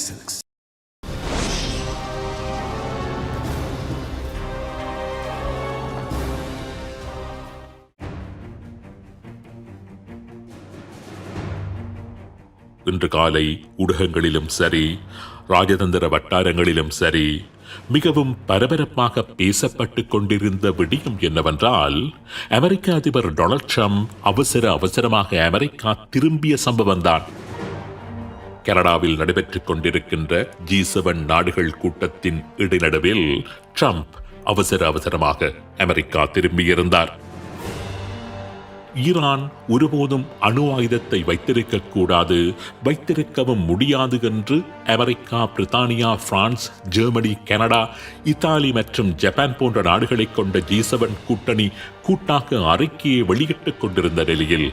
license. இன்று காலை ஊடகங்களிலும் சரி ராஜதந்திர வட்டாரங்களிலும் சரி மிகவும் பரபரப்பாக பேசப்பட்டுக் கொண்டிருந்த விடியும் என்னவென்றால் அமெரிக்க அதிபர் டொனால்ட் ட்ரம்ப் அவசர அவசரமாக அமெரிக்கா திரும்பிய சம்பவம்தான் கனடாவில் நடைபெற்றுக் கொண்டிருக்கின்ற ஜி செவன் நாடுகள் கூட்டத்தின் இடைநடுவில் ட்ரம்ப் அவசர அவசரமாக அமெரிக்கா திரும்பியிருந்தார். ஈரான் ஒருபோதும் அணு ஆயுதத்தை வைத்திருக்க கூடாது வைத்திருக்கவும் முடியாது என்று அமெரிக்கா பிரித்தானியா பிரான்ஸ் ஜெர்மனி கனடா இத்தாலி மற்றும் ஜப்பான் போன்ற நாடுகளைக் கொண்ட ஜி செவன் கூட்டணி கூட்டாக அறிக்கையை வெளியிட்டுக் கொண்டிருந்த நிலையில்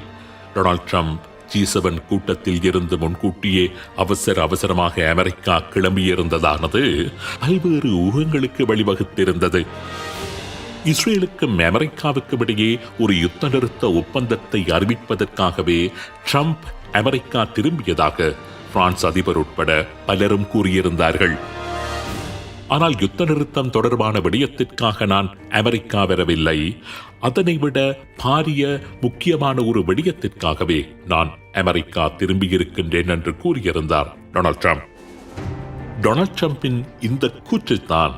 டொனால்ட் ட்ரம்ப் ஜி செவன் கூட்டத்தில் இருந்து முன்கூட்டியே அவசர அவசரமாக அமெரிக்கா கிளம்பியிருந்ததானது? பல்வேறு ஊகங்களுக்கு வழிவகுத்திருந்தது. இஸ்ரேலுக்கும் அமெரிக்காவுக்கும் இடையே ஒரு யுத்த நிறுத்த ஒப்பந்தத்தை அறிவிப்பதற்காகவே ட்ரம்ப் அமெரிக்கா திரும்பியதாக பிரான்ஸ் அதிபர் உட்பட பலரும் கூறியிருந்தார்கள். ஆனால் யுத்த நிறுத்தம் தொடர்பான விடயத்திற்காக நான் அமெரிக்கா வரவில்லை. அதனை விட பாரிய முக்கியமான ஒரு விடயத்திற்காகவே நான் அமெரிக்கா திரும்பியிருக்கின்றேன் என்று கூறியிருந்தார் டொனால்ட் ட்ரம்ப். டொனால்ட் ட்ரம்பின் இந்த கூற்றுத்தான்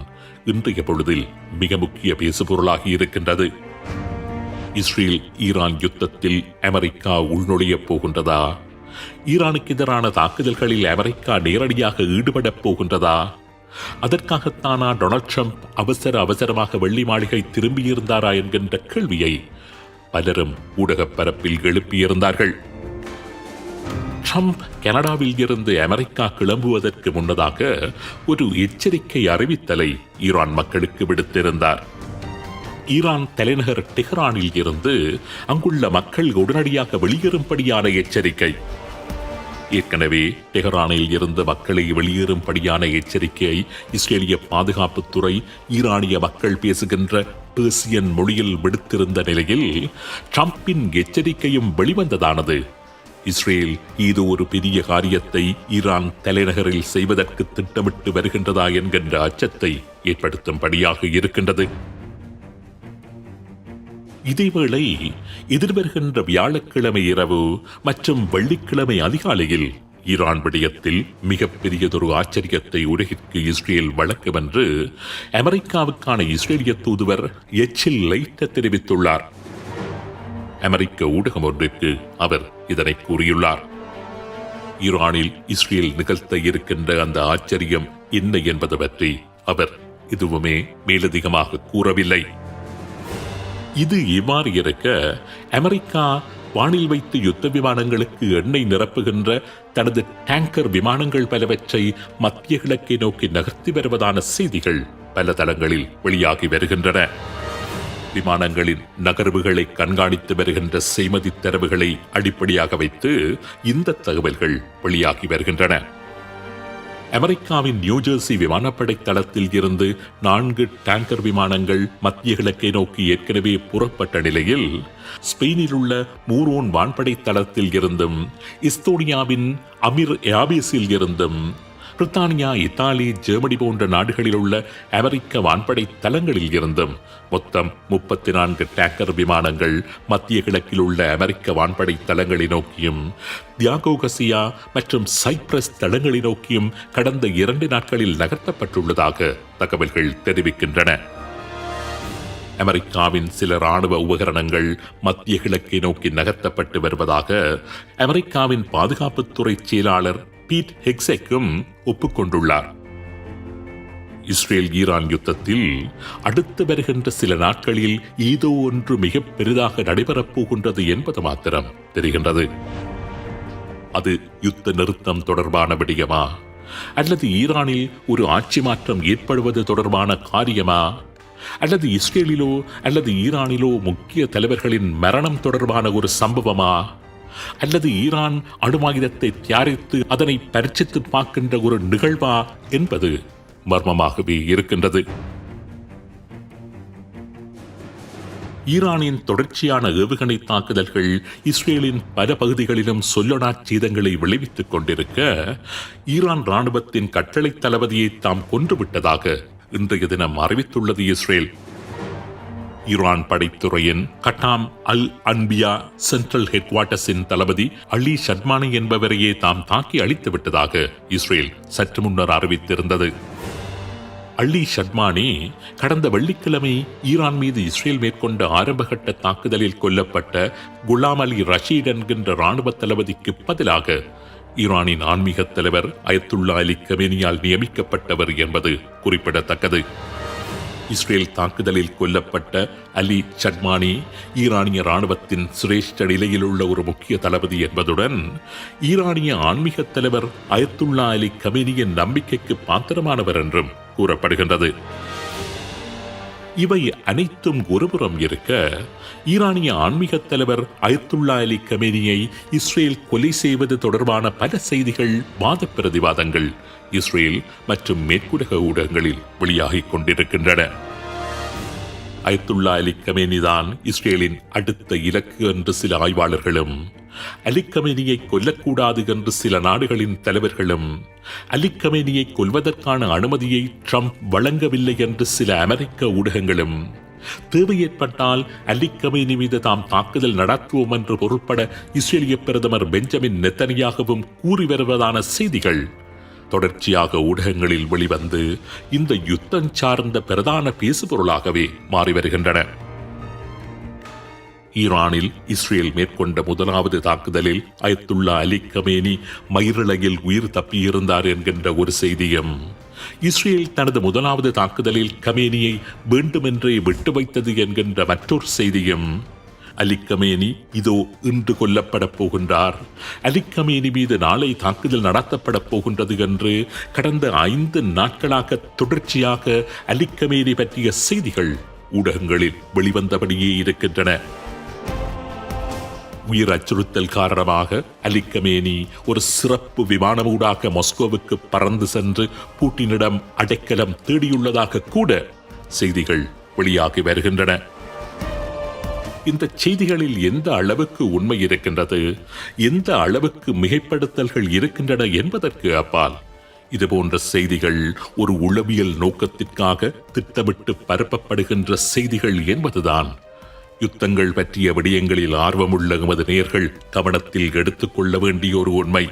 இன்றைய பொழுதில் மிக முக்கிய பேசுபொருளாகி இருக்கின்றது. இஸ்ரேல் ஈரான் யுத்தத்தில் அமெரிக்கா உள்நுழையப் போகின்றதா? ஈரானுக்கு எதிரான தாக்குதல்களில் அமெரிக்கா நேரடியாக ஈடுபடப் போகின்றதா? அதற்காகத்தானா டொனால்ட் ட்ரம்ப் அவசர அவசரமாக வெள்ளி மாளிகை திரும்பியிருந்தாரா என்கின்ற கேள்வியை பலரும் ஊடகப் பரப்பில் எழுப்பியிருந்தார்கள். ட்ரம்ப் கனடாவில் இருந்து அமெரிக்கா கிளம்புவதற்கு முன்னதாக ஒரு எச்சரிக்கை அறிவித்தலை ஈரான் மக்களுக்கு விடுத்திருந்தார். ஈரான் தலைநகர் டெஹ்ரானில் இருந்து அங்குள்ள மக்கள் உடனடியாக வெளியேறும்படியான எச்சரிக்கை. ஏற்கனவே டெஹரானில் இருந்த மக்களை வெளியேறும்படியான எச்சரிக்கையை இஸ்ரேலிய பாதுகாப்புத்துறை ஈரானிய மக்கள் பேசுகின்ற பேர்சியன் மொழியில் விடுத்திருந்த நிலையில் ட்ரம்பின் எச்சரிக்கையும் வெளிவந்ததானது? இஸ்ரேல் இது ஒரு பெரிய காரியத்தை ஈரான் தலைநகரில் செய்வதற்கு திட்டமிட்டு வருகின்றதா என்கின்ற அச்சத்தை ஏற்படுத்தும்படியாக இருக்கின்றது. இதேவேளை எதிர்வருகின்ற வியாழக்கிழமை இரவு மற்றும் வெள்ளிக்கிழமை அதிகாலையில் ஈரான் விடயத்தில் மிகப்பெரியதொரு ஆச்சரியத்தை உலகிற்கு இஸ்ரேல் வழங்கும் என்று அமெரிக்காவுக்கான இஸ்ரேலிய தூதுவர் எச்சில் லைட்ட தெரிவித்துள்ளார். அமெரிக்க ஊடகம் ஒன்றிற்கு அவர் இதனை கூறியுள்ளார். ஈரானில் இஸ்ரேல் நிகழ்த்த இருக்கின்ற அந்த ஆச்சரியம் என்ன என்பது பற்றி அவர் எதுவுமே மேலதிகமாக கூறவில்லை. இது இவ்வாறு இருக்க அமெரிக்கா வானில் வைத்து யுத்த விமானங்களுக்கு எண்ணெய் நிரப்புகின்ற தனது டேங்கர் விமானங்கள் பலவற்றை மத்திய கிழக்கை நோக்கி நகர்த்தி வருவதான செய்திகள் பல தளங்களில் வெளியாகி வருகின்றன. விமானங்களின் நகர்வுகளை கண்காணித்து வருகின்ற செய்மதி தரவுகளை அடிப்படையாக வைத்து இந்த தகவல்கள் வெளியாகி வருகின்றன. அமெரிக்காவின் நியூஜெர்சி விமானப்படை தளத்தில் இருந்து நான்கு டேங்கர் விமானங்கள் மத்திய கிழக்கை நோக்கி ஏற்கனவே புறப்பட்ட நிலையில் ஸ்பெயினில் உள்ள மூரோன் வான்படை தளத்தில் இருந்தும் இஸ்தோனியாவின் அமீர் ஏபேஸில் இருந்தும் பிரித்தானியா இத்தாலி ஜெர்மனி போன்ற நாடுகளில் உள்ள அமெரிக்க வான்படை தளங்களில் இருந்தும் மொத்தம் முப்பத்தி நான்கு டேங்கர் விமானங்கள் மத்திய கிழக்கில் உள்ள அமெரிக்க வான்படை தளங்களை நோக்கியும் தியாகோகசியா மற்றும் சைப்ரஸ் தளங்களை நோக்கியும் கடந்த இரண்டு நாட்களில் நகர்த்தப்பட்டுள்ளதாக தகவல்கள் தெரிவிக்கின்றன. அமெரிக்காவின் சில ராணுவ உபகரணங்கள் மத்திய கிழக்கை நோக்கி நகர்த்தப்பட்டு வருவதாக அமெரிக்காவின் பாதுகாப்புத்துறை செயலாளர் பீட் ஹெக்ஸெக்கும் ஒப்புக்கொண்டுள்ளார். இஸ்ரேல் ஈரான் யுத்தத்தில் அடுத்து வருகின்ற சில நாட்களில் ஏதோ ஒன்று மிக பெரிதாக நடைபெறப் போகின்றது என்பது மாத்திரம் தெரிகின்றது. அது யுத்த நிறுத்தம் தொடர்பான விடயமா? அல்லது ஈரானில் ஒரு ஆட்சி மாற்றம் ஏற்படுவது தொடர்பான காரியமா? அல்லது இஸ்ரேலிலோ அல்லது ஈரானிலோ முக்கிய தலைவர்களின் மரணம் தொடர்பான ஒரு சம்பவமா? அல்லது ஈரான் அணுவாயுதத்தை தயாரித்து அதனை பரிச்சித்து பார்க்கின்ற ஒரு நிகழ்வா என்பது மர்மமாகவே இருக்கின்றது. ஈரானின் தொடர்ச்சியான ஏவுகணை தாக்குதல்கள் இஸ்ரேலின் பல பகுதிகளிலும் சொல்லடா சீதங்களை விளைவித்துக் கொண்டிருக்க ஈரான் ராணுவத்தின் கட்டளை தளபதியை தாம் கொன்றுவிட்டதாக இன்றைய தினம் அறிவித்துள்ளது இஸ்ரேல். ஈரான் படைத்துறையின் Khatam al Anbiya central head குவார்ட்டர்ஸின் தளபதி அலி ஷட்மானி என்பவரையே தாம் தாக்கி அழித்து விட்டதாக இஸ்ரேல் சற்று முன்னர் அறிவித்திருந்தது. அலி ஷட்மானி கடந்த வெள்ளிக்கிழமை ஈரான் மீது இஸ்ரேல் மேற்கொண்ட ஆரம்பகட்ட தாக்குதலில் கொல்லப்பட்ட குலாம் அலி ரஷீட் என்கின்ற ராணுவ தளபதிக்கு பதிலாக ஈரானின் ஆன்மீக தலைவர் அயத்துல்லா அலி கமேனியால் நியமிக்கப்பட்டவர் என்பது குறிப்பிடத்தக்கது. இஸ்ரேல் தாக்குதலில் கொல்லப்பட்ட அலி சட்மானி ஈரானிய ராணுவத்தின் சிரேஷ்ட நிலையில் உள்ள ஒரு முக்கிய தளபதி என்பதுடன் ஈரானிய ஆன்மீக தலைவர் அயத்துல்லா அலி கமினியின் நம்பிக்கைக்கு பாத்திரமானவர் என்றும் கூறப்படுகின்றது. இவை அனைத்தும் ஒருபுறம் இருக்க ஈரானிய ஆன்மீக தலைவர் அயத்துல்லா அலி கமேனியை இஸ்ரேல் கொலை செய்வது தொடர்பான பல செய்திகள் வாத பிரதிவாதங்கள் இஸ்ரேல் மற்றும் மேற்குலக ஊடகங்களில் வெளியாகிக் கொண்டிருக்கின்றன. அயத்துல்லா அலி கமேனிதான் இஸ்ரேலின் அடுத்த இலக்கு என்று சில ஆய்வாளர்களும் அலி கமேனியை கொல்லக்கூடாது என்று சில நாடுகளின் தலைவர்களும் அலி கமேனியை கொல்வதற்கான அனுமதியை ட்ரம்ப் வழங்கவில்லை என்று சில அமெரிக்க ஊடகங்களும் தேவை ஏற்பட்டால் அலி கமேனி மீது தாம் தாக்குதல் நடத்துவோம் என்று பொருட்பட இஸ்ரேலிய பிரதமர் பெஞ்சமின் நெத்தனியாகவும் கூறி வருவதான செய்திகள் தொடர்ச்சியாக ஊடகங்களில் வெளிவந்து இந்த யுத்தம் சார்ந்த பிரதான பேசுபொருளாகவே மாறி வருகின்றன. ஈரானில் இஸ்ரேல் மேற்கொண்ட முதலாவது தாக்குதலில் அயத்துல்லா அலி கமேனி மயிரிழையில் உயிர் தப்பியிருந்தார் என்கின்ற ஒரு செய்தியும் இஸ்ரேல் தனது முதலாவது தாக்குதலில் கமேனியை வேண்டுமென்றே விட்டு வைத்தது என்கின்ற மற்றொரு செய்தியும் அலிக்கமேனி இதோ இன்று கொல்லப்படப் போகின்றார். அலிக்கமேனி மீது நாளை தாக்குதல் நடத்தப்பட போகின்றது என்று கடந்த ஐந்து நாட்களாக தொடர்ச்சியாக அலிக்கமேனி பற்றிய செய்திகள் ஊடகங்களில் வெளிவந்தபடியே இருக்கின்றன. உயிர் அச்சுறுத்தல் காரணமாக அலிக்கமேனி ஒரு சிறப்பு விமானமூடாக மாஸ்கோவுக்கு பறந்து சென்று பூட்டினிடம் அடைக்கலம் தேடியுள்ளதாக கூட செய்திகள் வெளியாகி வருகின்றன. இந்த செய்திகளில் எந்த அளவுக்கு உண்மை இருக்கின்றது எந்த அளவுக்கு மிகைப்படுத்தல்கள் இருக்கின்றன என்பதற்கு அப்பால் இதுபோன்ற செய்திகள் ஒரு உளவியல் நோக்கத்திற்காக திட்டமிட்டு பரப்பப்படுகின்ற செய்திகள் என்பதுதான். யுத்தங்கள் பற்றிய விடயங்களில் ஆர்வமுள்ள எமது நேர்கள் கவனத்தில் எடுத்துக்கொள்ள வேண்டிய ஒரு உண்மை.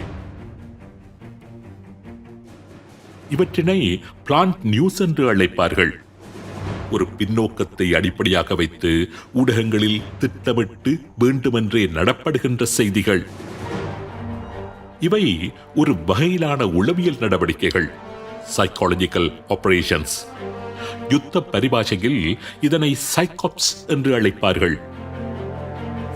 இவற்றினை பிளான்ட் நியூஸ் என்று அழைப்பார்கள். ஒரு பின்னோக்கத்தை அடிப்படையாக வைத்து ஊடகங்களில் திட்டமிட்டு வேண்டுமென்றே நடப்படுகின்ற செய்திகள். இவை ஒரு வகையிலான உளவியல் நடவடிக்கைகள். சைக்காலஜிக்கல் ஆபரேஷன்ஸ் யுத்த பரிபாஷையில் இதனை சைகாப்ஸ் என்று அழைப்பார்கள்.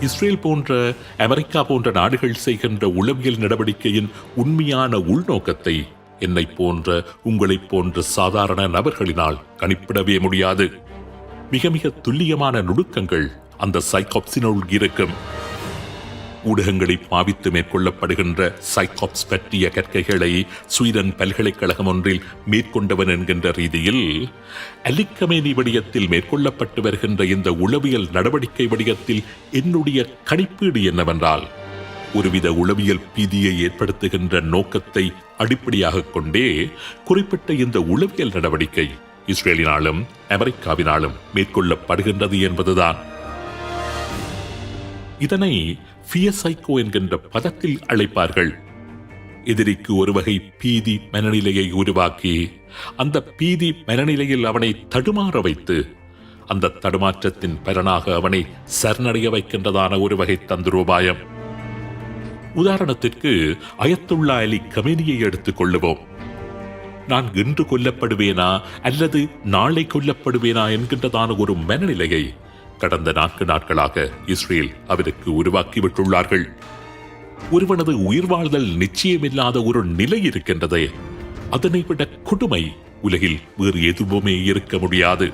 இஸ்ரேல் போன்ற அமெரிக்கா போன்ற நாடுகள் செய்கின்ற உளவியல் நடவடிக்கையின் உண்மையான உள்நோக்கத்தை என்னை போன்ற உங்களைப் போன்ற சாதாரண நபர்களினால் கணிப்பிடவே முடியாது. மிக மிக துல்லியமான நுணுக்கங்கள் அந்த சைகாப்சினுள் இருக்கும். ஊடகங்களை பாவித்து மேற்கொள்ளப்படுகின்ற சைக்காப்ஸ் பற்றிய கற்கைகளை ஸ்வீடன் பல்கலைக்கழகம் ஒன்றில் மேற்கொண்டவன் என்கின்ற ரீதியில் அலிக்கமேனி வடிவத்தில் மேற்கொள்ளப்பட்டு வருகின்ற இந்த உளவியல் நடவடிக்கை வடிவத்தில் என்னுடைய கணிப்பீடு என்னவென்றால் ஒருவித உளவியல் பீதியை ஏற்படுத்துகின்ற நோக்கத்தை அடிப்படையாக கொண்டே குறிப்பிட்ட இந்த உளவியல் நடவடிக்கை இஸ்ரேலினாலும் அமெரிக்காவினாலும் மேற்கொள்ளப்படுகின்றது என்பதுதான். இதனை பியசைக்கோ என்கின்ற பதத்தில் அழைப்பார்கள். எதிரிக்கு ஒரு வகை பீதி மனநிலையை உருவாக்கி அந்த பீதி மனநிலையில் அவனை தடுமாற வைத்து அந்த தடுமாற்றத்தின் பலனாக அவனை சரணடைய வைக்கின்றதான ஒரு வகை தந்திரோபாயம். உதாரணத்திற்கு அயத்துல்லா அலி கமேனியை எடுத்துக் கொள்ளுவோம். நான் இன்று கொல்லப்படுவேனா அல்லது நாளை கொல்லப்படுவேனா என்கின்றதான ஒரு மனநிலையை கடந்த நான்கு நாட்களாக இஸ்ரேல் அவருக்கு உருவாக்கிவிட்டுள்ளார்கள். ஒருவனது உயிர் வாழ்தல் நிச்சயமில்லாத ஒரு நிலை இருக்கின்றதே அதனை விட கொடுமை உலகில் வேறு எதுவுமே இருக்க முடியாது.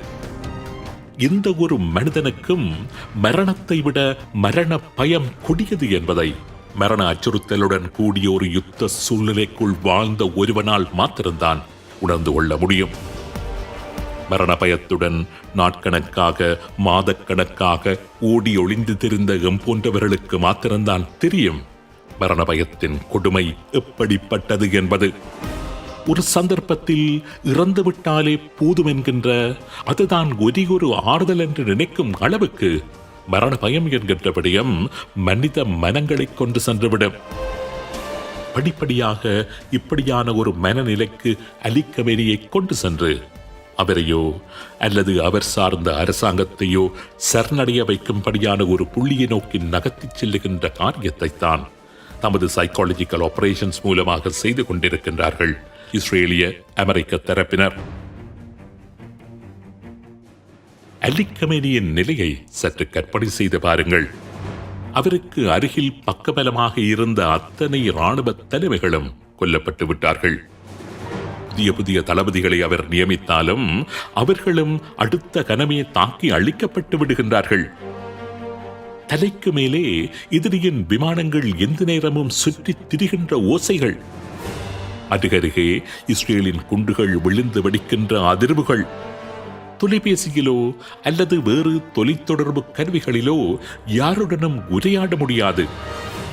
எந்த ஒரு மனிதனுக்கும் மரணத்தை விட மரண பயம் கொடியது என்பதை மரண அச்சுறுத்தலுடன் கூடிய ஒரு யுத்த சூழ்நிலைக்குள் வாழ்ந்த ஒருவனால் மாத்திரம்தான் உணர்ந்து கொள்ள முடியும். மரண பயத்துடன் நாட்கணக்காக மாதக்கணக்காக ஓடி ஒளிந்து திரிந்த எம் போன்றவர்களுக்கு மாத்திரம்தான் தெரியும் மரண பயத்தின் கொடுமை எப்படிப்பட்டது என்பது. ஒரு சந்தர்ப்பத்தில் இறந்துவிட்டாலே போதும் என்கின்ற அதுதான் ஒரே ஒரு ஆறுதல் என்று நினைக்கும் அளவுக்கு மரண பயம் என்கின்ற விடயம் மனித மனங்களை கொண்டு சென்றுவிடும். படிப்படியாக இப்படியான ஒரு மனநிலைக்கு அலிக்கமேனியை கொண்டு சென்று அவரையோ அல்லது அவர் சார்ந்த அரசாங்கத்தையோ சரணடைய வைக்கும்படியான ஒரு புள்ளியை நோக்கி நகர்த்திச் செல்லுகின்ற காரியத்தை தான் தமது சைக்காலஜிக்கல் ஆபரேஷன்ஸ் மூலமாக செய்து கொண்டிருக்கின்றார்கள் இஸ்ரேலிய அமெரிக்க தரப்பினர். அலிக்கமேனியின் நிலையை சற்று கற்பனை செய்து பாருங்கள். அவருக்கு அருகில் பக்கபலமாக இருந்த அத்தனை இராணுவ தலைமைகளும் கொல்லப்பட்டு விட்டார்கள். புதிய புதிய தளபதிகளை அவர் நியமித்தாலும் அவர்களும் அடுத்த கனமே தாக்கி அழிக்கப்பட்டு விடுகின்றார்கள். தலைக்கு மேலே எதிரியின் விமானங்கள் எந்த நேரமும் சுற்றி திரிகின்ற ஓசைகள். அருகருகே இஸ்ரேலின் குண்டுகள் விழுந்து வெடிக்கின்ற அதிர்வுகள். தொலைபேசியிலோ அல்லது வேறு தொலைத்தொடர்பு கருவிகளிலோ யாருடனும் உரையாட முடியாது.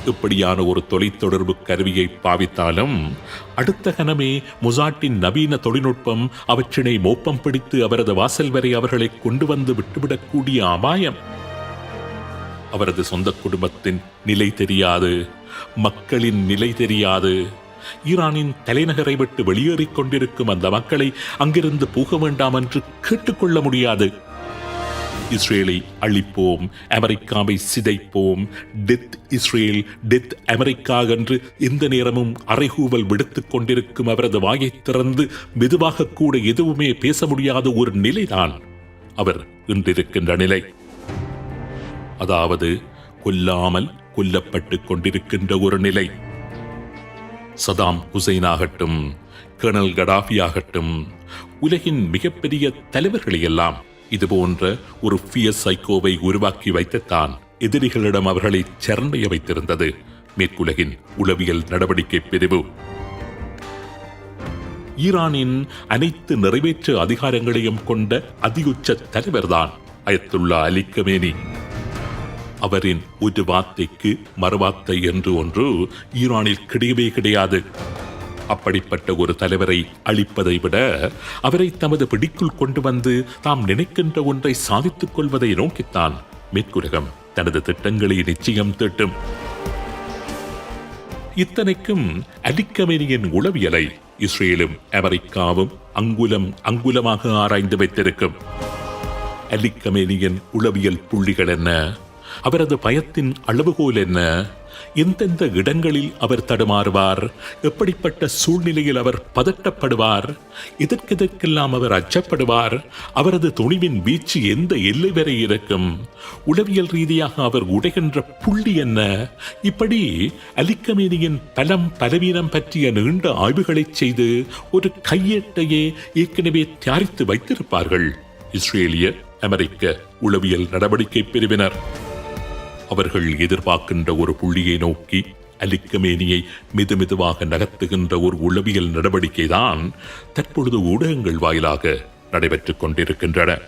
இப்படியான ஒரு தொலைத்தொடர்பு கருவியை பாவித்தாலும் அடுத்த கணமே முசாட்டின் நவீன தொழில்நுட்பம் அவற்றினை மோப்பம் பிடித்து அவரது வாசல் வரை அவர்களை கொண்டு வந்து விட்டுவிடக்கூடிய அபாயம். அவரது சொந்த குடும்பத்தின் நிலை தெரியாது. மக்களின் நிலை தெரியாது. ஈரானின் தலைநகரை விட்டு வெளியேறிக் கொண்டிருக்கும் அந்த மக்களை அங்கிருந்து போக வேண்டாம் என்று கேட்டுக்கொள்ள முடியாது. இஸ்ரேலை அழிப்போம் அமெரிக்காவை சிதைப்போம் டெத் இஸ்ரேல் டெத் அமெரிக்கா என்று எந்த நேரமும் அறைகூவல் விடுத்துக் கொண்டிருக்கும் அவரது வாயை திறந்து மெதுவாக கூட எதுவுமே பேச முடியாத ஒரு நிலைதான் அவர் இன்றிருக்கின்ற நிலை. அதாவது கொல்லாமல் கொல்லப்பட்டுக் கொண்டிருக்கின்ற ஒரு நிலை. சதாம் ஹுசைன் ஆகட்டும் கர்னல் கடாஃபி ஆகட்டும் உலகின் மிகப்பெரிய தலைவர்களை எல்லாம் இது போன்ற ஒரு ஃபியஸ் சைக்கோவை உருவாக்கி வைத்துத்தான் எதிரிகளிடம் அவர்களை சரண்டைய வைத்திருந்தது. மேற்குலகின் உளவியல் நடவடிக்கை பிரிவு. ஈரானின் அனைத்து நிறைவேற்று அதிகாரங்களையும் கொண்ட அதியுச்ச தலைவர்தான் அயத்துல்லா அலி கமேனி. அவரின் ஒரு வார்த்தைக்கு மறுவார்த்தை என்று ஒன்று ஈரானில் கிடையவே கிடையாது. அப்படிப்பட்ட ஒரு தலைவரை அழிப்பதை விட அவரை தமது பிடிக்குள் கொண்டு வந்து தாம் நினைக்கின்ற ஒன்றை சாதித்துக் கொள்வதை நோக்கித்தான் மேற்குலகம் தனது திட்டங்களை நிச்சயம் தீட்டும். இத்தனைக்கும் அலிக்கமேனியின் உளவியலை இஸ்ரேலும் அமெரிக்காவும் அங்குலம் அங்குலமாக ஆராய்ந்து வைத்திருக்கும். அலிக்கமேனியின் உளவியல் புள்ளிகள் என்ன? அவரது பயத்தின் அளவுகோல் என்ன? எந்தெந்த இடங்களில் அவர் தடுமாறுவார்? எப்படிப்பட்ட சூழ்நிலையில் அவர் பதட்டப்படுவார்? எதற்கெதற்கெல்லாம் அவர் அச்சப்படுவார்? அவரது துணிவின் வீச்சு எந்த எல்லை வரை இருக்கும்? உளவியல் ரீதியாக அவர் உடைகின்ற புள்ளி என்ன? இப்படி அலிக்கமேனியின் பலம் பலவீனம் பற்றிய நீண்ட ஆய்வுகளைச் செய்து ஒரு கையேட்டையே ஏற்கனவே தயாரித்து வைத்திருப்பார்கள். இஸ்ரேலிய அமெரிக்க உளவியல் நடவடிக்கை பிரிவினர். அவர்கள் எதிர்பார்க்கின்ற ஒரு புள்ளியை நோக்கி அலிக்கமேனியை மிதுமிதுவாக நகர்த்துகின்ற ஒரு உளவியல் நடவடிக்கைதான் தற்பொழுது ஊடகங்கள் வாயிலாக நடைபெற்றுக் கொண்டிருக்கின்றன.